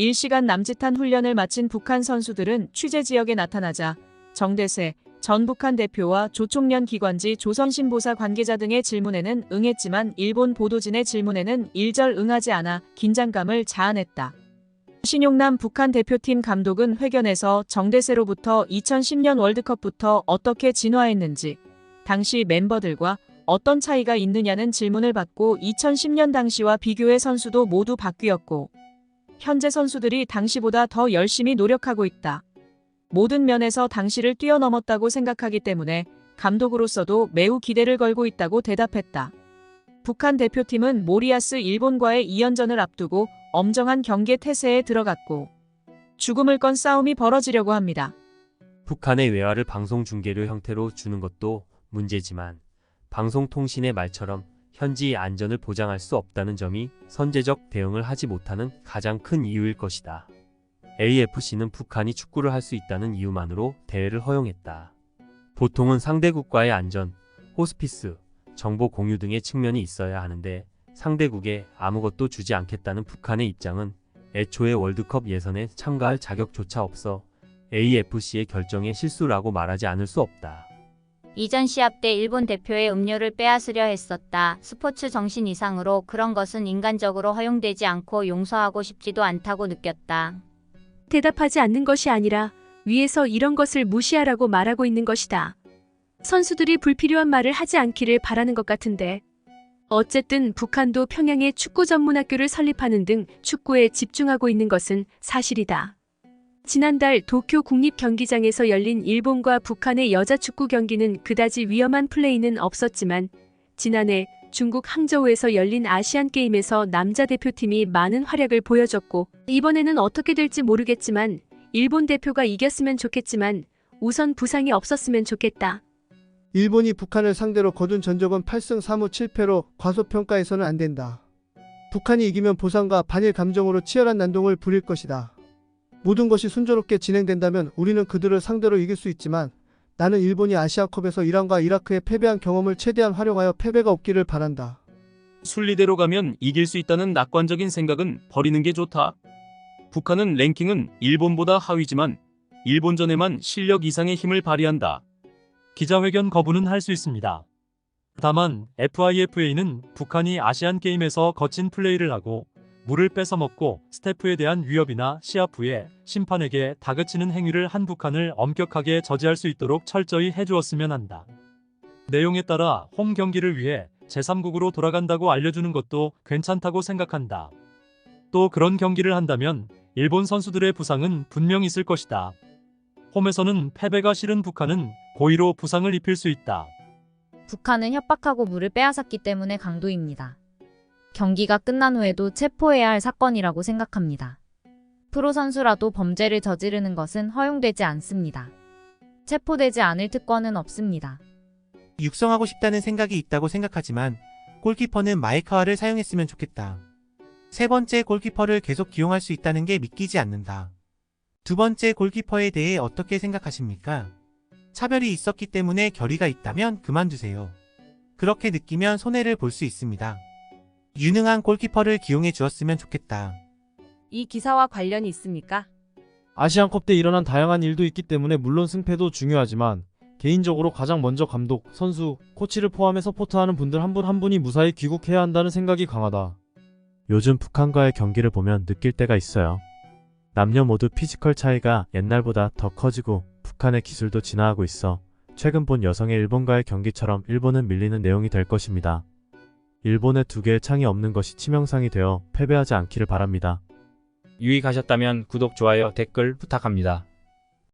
1시간 남짓한 훈련을 마친 북한 선수들은 취재 지역에 나타나자 정대세 전 북한 대표와 조총련 기관지 조선신보사 관계자 등의 질문에는 응했지만 일본 보도진의 질문에는 일절 응하지 않아 긴장감을 자아냈다. 신용남 북한 대표팀 감독은 회견에서 정대세로부터 2010년 월드컵부터 어떻게 진화했는지, 당시 멤버들과 어떤 차이가 있느냐는 질문을 받고 2010년 당시와 비교해 선수도 모두 바뀌었고, 현재 선수들이 당시보다 더 열심히 노력하고 있다. 모든 면에서 당시를 뛰어넘었다고 생각하기 때문에 감독으로서도 매우 기대를 걸고 있다고 대답했다. 북한 대표팀은 모리아스 일본과의 2연전을 앞두고 엄정한 경계 태세에 들어갔고 죽음을 건 싸움이 벌어지려고 합니다. 북한의 외화를 방송 중계료 형태로 주는 것도 문제지만 방송통신의 말처럼 현지의 안전을 보장할 수 없다는 점이 선제적 대응을 하지 못하는 가장 큰 이유일 것이다. AFC는 북한이 축구를 할 수 있다는 이유만으로 대회를 허용했다. 보통은 상대국과의 안전, 호스피스, 정보 공유 등의 측면이 있어야 하는데 상대국에 아무것도 주지 않겠다는 북한의 입장은 애초에 월드컵 예선에 참가할 자격조차 없어 AFC의 결정의 실수라고 말하지 않을 수 없다. 이전 시합 때 일본 대표의 음료를 빼앗으려 했었다. 스포츠 정신 이상으로 그런 것은 인간적으로 허용되지 않고 용서하고 싶지도 않다고 느꼈다. 대답하지 않는 것이 아니라 위에서 이런 것을 무시하라고 말하고 있는 것이다. 선수들이 불필요한 말을 하지 않기를 바라는 것 같은데. 어쨌든 북한도 평양에 축구 전문 학교를 설립하는 등 축구에 집중하고 있는 것은 사실이다. 지난달 도쿄 국립경기장에서 열린 일본과 북한의 여자 축구 경기는 그다지 위험한 플레이는 없었지만 지난해 중국 항저우에서 열린 아시안 게임에서 남자 대표팀이 많은 활약을 보여줬고 이번에는 어떻게 될지 모르겠지만 일본 대표가 이겼으면 좋겠지만 우선 부상이 없었으면 좋겠다. 일본이 북한을 상대로 거둔 전적은 8승 3무 7패로 과소평가해서는 안 된다. 북한이 이기면 보상과 반일 감정으로 치열한 난동을 부릴 것이다. 모든 것이 순조롭게 진행된다면 우리는 그들을 상대로 이길 수 있지만 나는 일본이 아시아컵에서 이란과 이라크에 패배한 경험을 최대한 활용하여 패배가 없기를 바란다. 순리대로 가면 이길 수 있다는 낙관적인 생각은 버리는 게 좋다. 북한은 랭킹은 일본보다 하위지만 일본전에만 실력 이상의 힘을 발휘한다. 기자회견 거부는 할 수 있습니다. 다만 FIFA는 북한이 아시안 게임에서 거친 플레이를 하고 물을 뺏어먹고 스태프에 대한 위협이나 시합 후에 심판에게 다그치는 행위를 한 북한을 엄격하게 저지할 수 있도록 철저히 해주었으면 한다. 내용에 따라 홈 경기를 위해 제3국으로 돌아간다고 알려주는 것도 괜찮다고 생각한다. 또 그런 경기를 한다면 일본 선수들의 부상은 분명 있을 것이다. 홈에서는 패배가 싫은 북한은 고의로 부상을 입힐 수 있다. 북한은 협박하고 물을 빼앗았기 때문에 강도입니다. 경기가 끝난 후에도 체포해야 할 사건이라고 생각합니다. 프로 선수라도 범죄를 저지르는 것은 허용되지 않습니다. 체포되지 않을 특권은 없습니다. 육성하고 싶다는 생각이 있다고 생각하지만 골키퍼는 마이카와를 사용했으면 좋겠다. 세 번째 골키퍼를 계속 기용할 수 있다는 게 믿기지 않는다. 두 번째 골키퍼에 대해 어떻게 생각하십니까? 차별이 있었기 때문에 결의가 있다면 그만두세요. 그렇게 느끼면 손해를 볼 수 있습니다. 유능한 골키퍼를 기용해 주었으면 좋겠다. 이 기사와 관련이 있습니까? 아시안컵 때 일어난 다양한 일도 있기 때문에 물론 승패도 중요하지만 개인적으로 가장 먼저 감독, 선수, 코치를 포함해 서포트하는 분들 한 분 한 분이 무사히 귀국해야 한다는 생각이 강하다. 요즘 북한과의 경기를 보면 느낄 때가 있어요. 남녀 모두 피지컬 차이가 옛날보다 더 커지고 북한의 기술도 진화하고 있어 최근 본 여성의 일본과의 경기처럼 일본은 밀리는 내용이 될 것입니다. 일본의 두 개의 창이 없는 것이 치명상이 되어 패배하지 않기를 바랍니다. 유익하셨다면 구독, 좋아요, 댓글 부탁합니다.